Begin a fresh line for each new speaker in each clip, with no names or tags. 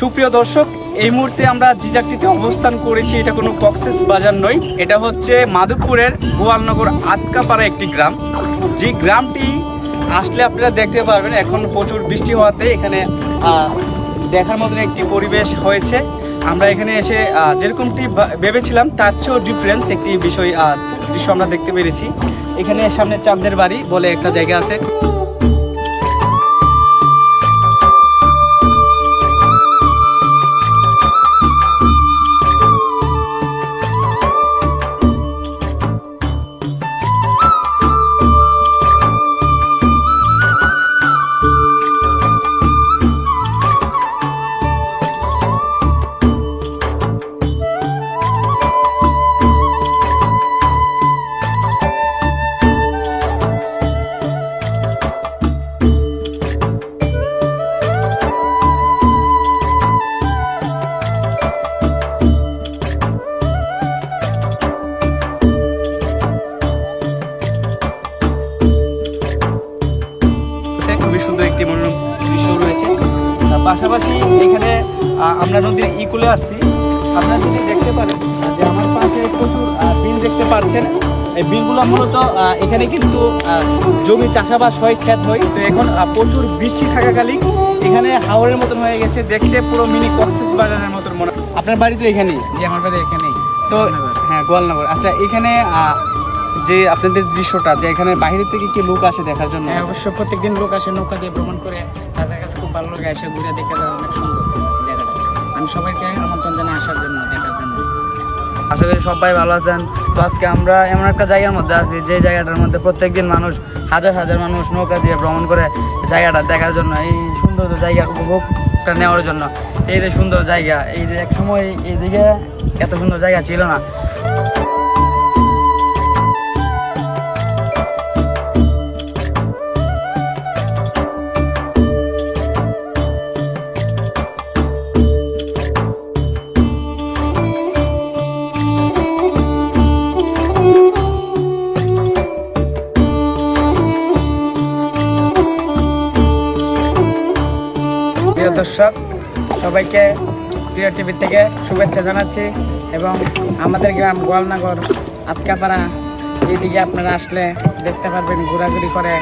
সুপ্রিয় দর্শক এই মুহূর্তে আমরা যে জায়গাটিতে অবস্থান করেছি। এটা কোনো কক্সেস বাজার নয়। এটা হচ্ছে মাধবপুরের গোয়ালনগর আতকাপাড়া একটি গ্রাম। যে গ্রামটি আসলে আপনারা দেখতে পারবেন এখন প্রচুর বৃষ্টি হওয়াতে এখানে দেখার মতন একটি পরিবেশ হয়েছে। আমরা এখানে এসে যেরকমটি ভেবেছিলাম তার চেয়েও ডিফারেন্স একটি বিষয় দৃশ্য আমরা দেখতে পেরেছি। এখানে সামনে চাঁদের বাড়ি বলে একটা জায়গা আছে, একটি মনোরম দৃশ্য রয়েছে। পাশাপাশি এখানে আমরা নদীর ইকুলে আসছি। আপনারা যদি দেখতে পারেন যে আমার পাশে প্রচুর বিল দেখতে পাচ্ছেন। এই বিলগুলো মূলত এখানে কিন্তু জমি চাষাবাস হয় ক্ষেত হয়। তো এখন প্রচুর বৃষ্টি থাকাকালীন এখানে হাওড়ের মতন হয়ে গেছে। দেখতে পুরো মিনি কক্সেস বাজারের মতন মনে আপনার বাড়ি তো এখানেই?
যে আমার বাড়ি এখানেই।
তো হ্যাঁ গোয়ালনগর। আচ্ছা এখানে যে আপনাদের দৃশ্যটা যে এখানে বাইরে থেকে কি লোক আসে দেখার জন্য?
হ্যাঁ অবশ্য প্রত্যেকদিন লোক আসে নৌকা দিয়ে ভ্রমণ করে। তাদের কাছে খুব ভালো লাগে এসে ঘুরে দেখে যায় অনেক সুন্দর জায়গাটা। আমি সবাইকে আমন্ত্রণ জানাই আসার জন্য দেখার জন্য।
আশা করি সবাই ভালো আছেন। তো আজকে আমরা এমন একটা জায়গার মধ্যে আছি যে জায়গাটার মধ্যে প্রত্যেকদিন মানুষ হাজার হাজার মানুষ নৌকা দিয়ে ভ্রমণ করে জায়গাটা দেখার জন্য এই সুন্দর জায়গা উপভোগটা নেওয়ার জন্য। এই যে সুন্দর জায়গা এই যে এক সময় এইদিকে এত সুন্দর জায়গা ছিল না।
দর্শক, সবাইকে প্রিয় টিভি থেকে শুভেচ্ছা জানাচ্ছি এবং আমাদের গ্রাম গোয়ালনগর আতকাপাড়া এইদিকে আপনারা আসলে দেখতে পারবেন ঘোরাঘুরি করে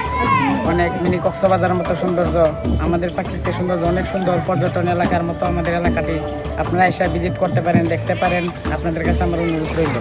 অনেক মিনি কক্সবাজারের মতো সৌন্দর্য, আমাদের প্রাকৃতিক সৌন্দর্য অনেক সুন্দর, পর্যটন এলাকার মতো আমাদের এলাকাটি। আপনারা এসে ভিজিট করতে পারেন, দেখতে পারেন, আপনাদের কাছে আমার অনুরোধ রইল।